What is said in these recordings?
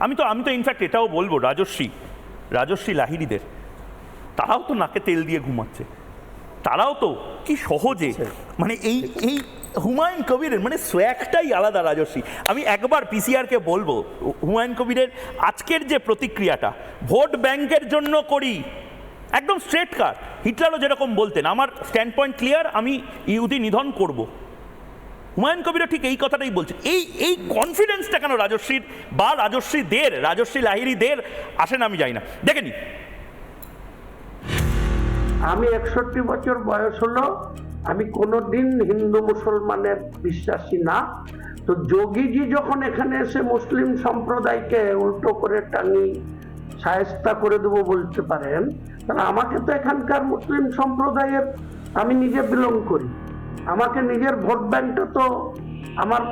আমি তো আমি তো ইনফ্যাক্ট এটাও বলব রাজস্বী রাজস্বী লাহিড়িদের তারাও তো নাকে তেল দিয়ে ঘুমাচ্ছে। তারাও তো কি সহজে মানে এই এই হুমায়ুন কবিরের মানে সোয়াকটাই আলাদা রাজস্বী আমি একবার পিসিআরকে বলব হুমায়ুন কবিরের আজকের যে প্রতিক্রিয়াটা ভোট ব্যাংকের জন্য করি একদম স্ট্রেট কাট হিটলারও যেরকম বলতেন আমার স্ট্যান্ড পয়েন্ট ক্লিয়ার আমি ইহুদি নিধন করব। হুমায়ুন কবিরও ঠিক এই কথাটাই বলছেন। এই এই কনফিডেন্সটা কেন রাজস্বীর বা রাজস্বী দের রাজস্বী লাহিরি দের আসেন আমি যাই না। দেখে নি। আমি একষট্টি বছর বয়স হলো, আমি কোনোদিন হিন্দু মুসলমানের বিশ্বাসী না। তো যোগীজি যখন এখানে এসে মুসলিম সম্প্রদায়কে উল্টো করে টানি, সায়স্তা করে দেবো বলতে পারেন, তাহলে আমাকে তো এখানকার মুসলিম সম্প্রদায়ের আমি নিজে বিলং করি। আমাকে নিজের ভোট ব্যাংকটা তো আমার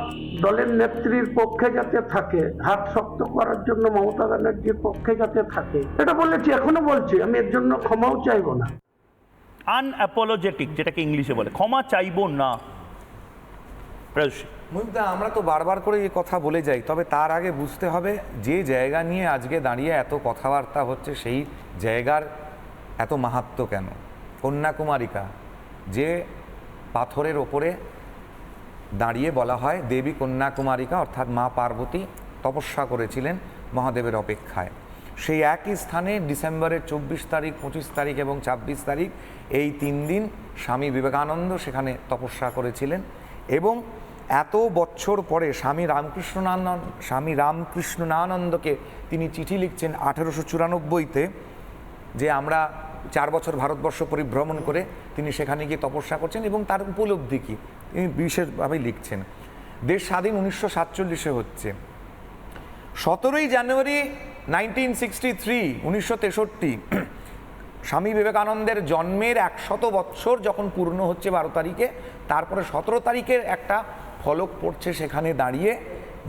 দলের নেত্রীর পক্ষে যাতে থাকে হাত শক্ত করার জন্য মমতা ব্যানার্জির পক্ষে যাতে থাকে। এটা বলেছি এখনও বলছি আমি এর জন্য ক্ষমাও চাইব না। আনঅ্যাপোলজেটিক যেটাকে ইংলিশে বলে। ক্ষমা চাইব না। আমরা তো বারবার করে এই কথা বলে যাই তবে তার আগে বুঝতে হবে যে জায়গা নিয়ে আজকে দাঁড়িয়ে এত কথাবার্তা হচ্ছে সেই জায়গার এত মাহাত্ম কেন? কন্যাকুমারিকা যে পাথরের ওপরে দাঁড়িয়ে বলা হয়, দেবী কন্যাকুমারিকা, অর্থাৎ মা পার্বতী তপস্যা করেছিলেন মহাদেবের অপেক্ষায়। সেই একই স্থানে ডিসেম্বরের চব্বিশ তারিখ, পঁচিশ তারিখ এবং ছাব্বিশ তারিখ এই তিন দিন স্বামী বিবেকানন্দ সেখানে তপস্যা করেছিলেন এবং এত বছর পরে স্বামী রামকৃষ্ণানন্দ, স্বামী রামকৃষ্ণানন্দকে তিনি চিঠি লিখছেন আঠেরোশো চুরানব্বইতে যে আমরা চার বছর ভারতবর্ষ পরিভ্রমণ করে তিনি সেখানে গিয়ে তপস্যা করছেন এবং তার উপলব্ধি কি? তিনি বিশেষভাবে লিখছেন, দেশ স্বাধীন উনিশশো সাতচল্লিশে হচ্ছে। সতেরোই জানুয়ারি নাইনটিন সিক্সটি থ্রি, উনিশশো তেষট্টি, স্বামী বিবেকানন্দের জন্মের একশত বৎসর যখন পূর্ণ হচ্ছে বারো তারিখে, তারপরে সতেরো তারিখের একটা ফলক পড়ছে সেখানে দাঁড়িয়ে।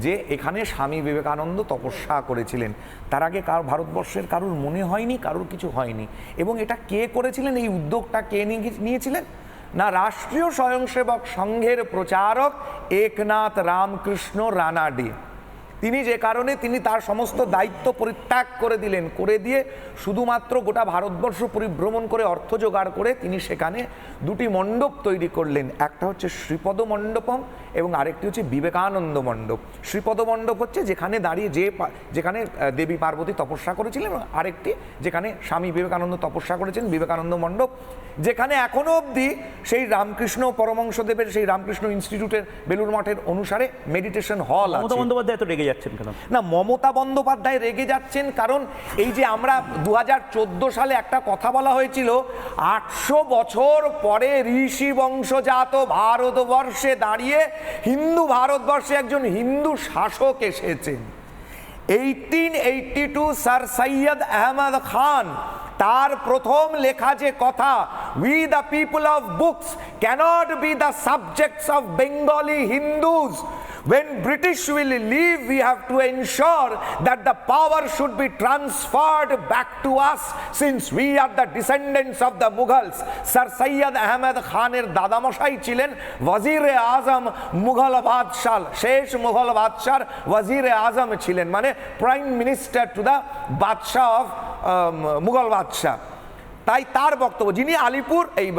যে এখানে স্বামী বিবেকানন্দ তপস্যা করেছিলেন। তার আগে কার, ভারতবর্ষের কারুর মনে হয়নি, কারুর কিছু হয়নি। এবং এটা কে করেছিলেন? এই উদ্যোগটা কে নিয়েছিলেন? না, রাষ্ট্রীয় স্বয়ংসেবক সংঘের প্রচারক একনাথ রামকৃষ্ণ রানাডে। তিনি যে কারণে তিনি তার সমস্ত দায়িত্ব পরিত্যাগ করে দিলেন করে দিয়ে শুধুমাত্র গোটা ভারতবর্ষ পরিভ্রমণ করে অর্থ জোগাড় করে তিনি সেখানে দুটি মণ্ডপ তৈরি করলেন। একটা হচ্ছে শ্রীপদ মণ্ডপম এবং আরেকটি হচ্ছে বিবেকানন্দ মণ্ডপ। শ্রীপদ মণ্ডপ হচ্ছে যেখানে দাঁড়িয়ে যে যেখানে দেবী পার্বতী তপস্যা করেছিলেন আরেকটি যেখানে স্বামী বিবেকানন্দ তপস্যা করেছেন বিবেকানন্দ মণ্ডপ। যেখানে এখনও অবধি সেই রামকৃষ্ণ পরমংশদেবের সেই রামকৃষ্ণ ইনস্টিটিউটের বেলুর মঠের অনুসারে মেডিটেশন হল আছে। যাচ্ছেন কেন? না, মমতা বন্দ্যোপাধ্যায় রেগে যাচ্ছেন কারণ এই যে আমরা দু হাজার চোদ্দ সালে একটা কথা বলা হয়েছিল, আটশো বছর পরে ঋষি বংশজাত ভারতবর্ষে দাঁড়িয়ে হিন্দু ভারতবর্ষে একজন হিন্দু শাসক এসেছেন। Eighteen eighty two sir Syed Ahmad Khan তার প্রথম লেখা যে কথা we the people of books can't be the subjects of Bengali Hindus When British will leave, we have to ensure that the power should be transferred back to us since we are the descendants of the Mughals. Sir Sayyid Ahmed খানের দাদামশাই ছিলেন ওয়াজিরে আজম মুঘল বাদশাহ শেষ মুঘল বাদশার ওয়াজিরে আজম ছিলেন মানে prime minister to the বাদশাহ of Mughal বাদশাহ তাই তার বক্তব্য, যিনি আলিপুর এই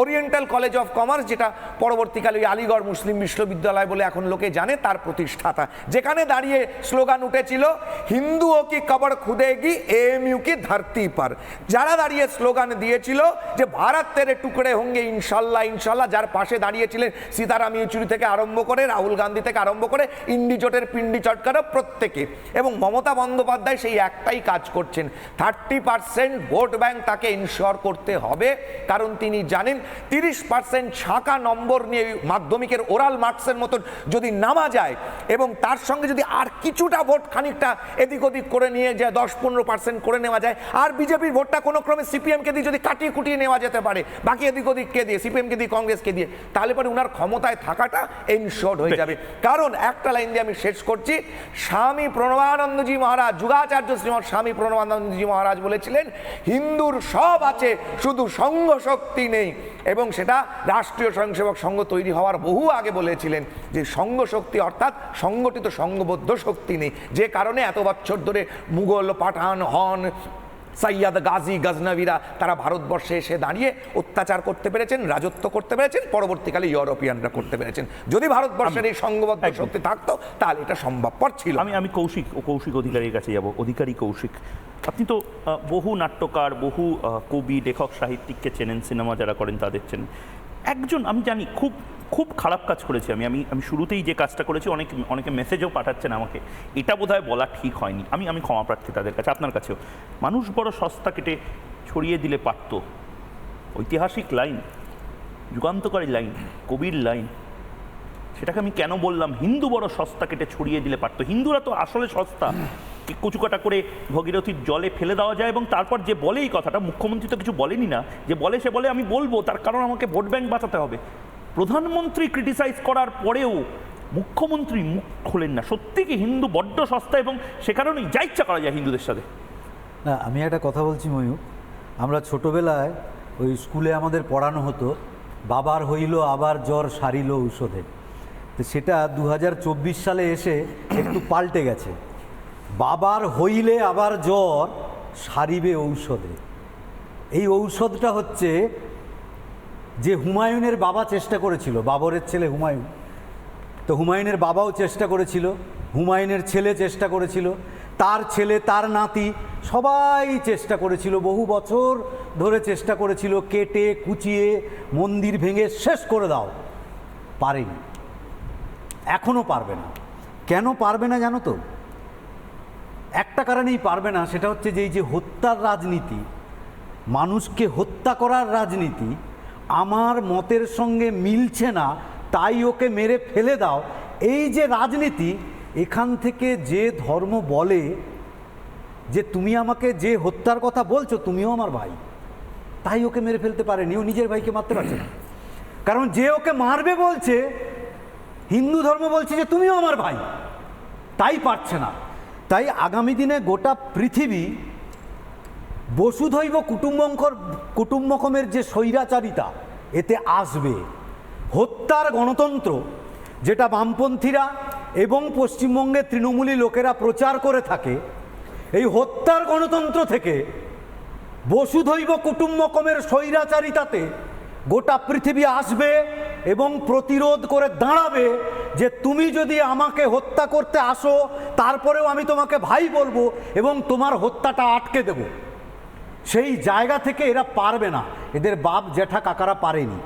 ওরিয়েন্টাল কলেজ অফ কমার্স যেটা পরবর্তীকালে ওই আলিগড় মুসলিম বিশ্ববিদ্যালয় বলে এখন লোকে জানে, তার প্রতিষ্ঠাতা। যেখানে দাঁড়িয়ে স্লোগান উঠেছিল, হিন্দু ও কি কবর খুদেগি এম ইউ কি ধরতি পার? যারা দাঁড়িয়ে স্লোগান দিয়েছিল যে, ভারত তেরে টুকরে হোঙ্গে, ইনশাল্লাহ ইনশাল্লাহ, যার পাশে দাঁড়িয়েছিলেন সীতারাম ইয়েচুরি থেকে আরম্ভ করে, রাহুল গান্ধী থেকে আরম্ভ করে ইন্ডিজোটের পিন্ডি চটকারও প্রত্যেকে। এবং মমতা বন্দ্যোপাধ্যায় সেই একটাই কাজ করছেন। থার্টি পার্সেন্ট ভোট ব্যাংক তাকে ইনশিওর করতে হবে। কারণ তিনি জানেন তিরিশ পার্সেন্ট ছাঁকা নম্বর নিয়ে মাধ্যমিকের ওরাল মার্কসের মতন যদি নামা যায় এবং তার সঙ্গে যদি আর কিছুটা ভোট খানিকটা এদিক ওদিক করে নিয়ে যায়, দশ পনেরো পার্সেন্ট করে নেওয়া যায়, আর বিজেপির ভোটটা কোনো ক্রমে সিপিএমকে দিয়ে যদি কাটিয়ে কুটিয়ে নেওয়া যেতে পারে, বাকি এদিক ওদিক কে দিয়ে, সিপিএমকে দিয়ে, কংগ্রেসকে দিয়ে, তাহলে পরে উনার ক্ষমতায় থাকাটা এনশোর্ড হয়ে যাবে। কারণ একটা লাইন দিয়ে আমি শেষ করছি, স্বামী প্রণবানন্দজি মহারাজ, যুগাচার্য শ্রীমৎ স্বামী প্রণবানন্দজি মহারাজ বলেছিলেন, হিন্দুর সব আছে, শুধু সংঘ শক্তি নেই। এবং সেটা রাষ্ট্রীয় স্বয়ংসেবক সংঘ তৈরি হওয়ার বহু আগে বলেছিলেন যে সংঘ শক্তি অর্থাৎ সংগঠিত সংঘবদ্ধ শক্তি নেই। যে কারণে এত বছর ধরে মুঘল পাঠান হন সৈয়দ গাজী গজনবীরা তারা ভারতবর্ষে এসে দাঁড়িয়ে অত্যাচার করতে পেরেছেন রাজত্ব করতে পেরেছেন পরবর্তীকালে ইউরোপিয়ানরা করতে পেরেছেন। যদি ভারতবর্ষের এই সংঘবদ্ধ শক্তি থাকতো তাহলে এটা সম্ভবপর ছিল আমি আমি কৌশিক ও কৌশিক অধিকারীর কাছে যাব অধিকারী কৌশিক। আপনি তো বহু নাট্যকার বহু কবি লেখক সাহিত্যিককে চেনেন সিনেমা যারা করেন তাদের চেনেন। একজন আমি জানি খুব খুব খারাপ কাজ করেছি আমি। আমি আমি শুরুতেই যে কাজটা করেছি, অনেক, অনেকে মেসেজও পাঠাচ্ছেন আমাকে। এটা বোধহয় বলা ঠিক হয়নি। আমি আমি ক্ষমা প্রার্থী তাদের কাছে, আপনার কাছেও। মানুষ বড় সস্তা কেটে ছড়িয়ে দিলে পারতো। ঐতিহাসিক লাইন, যুগান্তকারী লাইন, কবির লাইন, সেটাকে আমি কেন বললাম? হিন্দু বড় সস্তা কেটে ছড়িয়ে দিলে পারতো। হিন্দুরা তো আসলে সস্তা। কচুকাটা করে ভগীরথীর জলে ফেলে দেওয়া যায় এবং তারপর যে বলে এই কথাটা, মুখ্যমন্ত্রী তো কিছু বলেনি না। যে বলে সে বলে আমি বলব, তার কারণ আমাকে ভোট ব্যাংক বাঁচাতে হবে। প্রধানমন্ত্রী ক্রিটিসাইজ করার পরেও মুখ্যমন্ত্রী মুখ খোলেন না। সত্যি কি হিন্দু বড্ড সস্তা এবং সে কারণেই যা ইচ্ছা করা যায় হিন্দুদের সাথে? না, আমি একটা কথা বলছি ময়ূর। আমরা ছোটবেলায় ওই স্কুলে আমাদের পড়ানো হতো, বাবার হইল আবার জ্বর সারিল ঔষধে। তো সেটা দু হাজার চব্বিশ সালে এসে একটু পাল্টে গেছে। বাবার হইলে আবার জ্বর সারিবে ঔষধে। এই ঔষধটা হচ্ছে যে হুমায়ুনের বাবা চেষ্টা করেছিল, বাবরের ছেলে হুমায়ুন। তো হুমায়ুনের বাবাও চেষ্টা করেছিল, হুমায়ুনের ছেলে চেষ্টা করেছিল, তার ছেলে, তার নাতি সবাই চেষ্টা করেছিল, বহু বছর ধরে চেষ্টা করেছিল, কেটে, কুচিয়ে, মন্দির ভেঙে শেষ করে দাও। পারেনি। এখনও পারবে না। কেন পারবে না জানো তো? একটা কারণেই পারবে না, সেটা হচ্ছে যে এই যে হত্যার রাজনীতি, মানুষকে হত্যা করার রাজনীতি আমার মতের সঙ্গে মিলছে না, তাই ওকে মেরে ফেলে দাও। এই যে রাজনীতি, এখান থেকে যে ধর্ম বলে যে তুমি আমাকে যে হত্যার কথা বলছো, তুমিও আমার ভাই। তাই ওকে মেরে ফেলতে পারেনি, ও নিজের ভাইকে মারতে পারছে না। কারণ যে ওকে মারবে বলছে, হিন্দু ধর্ম বলছে যে তুমিও আমার ভাই। তাই পারছে না। তাই আগামী দিনে গোটা পৃথিবী বসুধৈব কুটুম্বকর কুটুম্বকমের যে স্বৈরাচারিতা, এতে আসবে। হত্যার গণতন্ত্র, যেটা বামপন্থীরা এবং পশ্চিমবঙ্গের তৃণমূলী লোকেরা প্রচার করে থাকে, এই হত্যার গণতন্ত্র থেকে বসুধৈব কুটুম্বকমের স্বৈরাচারিতাতে গোটা পৃথিবী আসবে এবং প্রতিরোধ করে দাঁড়াবে যে তুমি যদি আমাকে হত্যা করতে আসো, তারপরেও আমি তোমাকে ভাই বলব এবং তোমার হত্যাটা আটকে দেব। সেই জায়গা থেকে এরা পারবে না। এদের বাপ জ্যাঠা কাকারা পারেনি।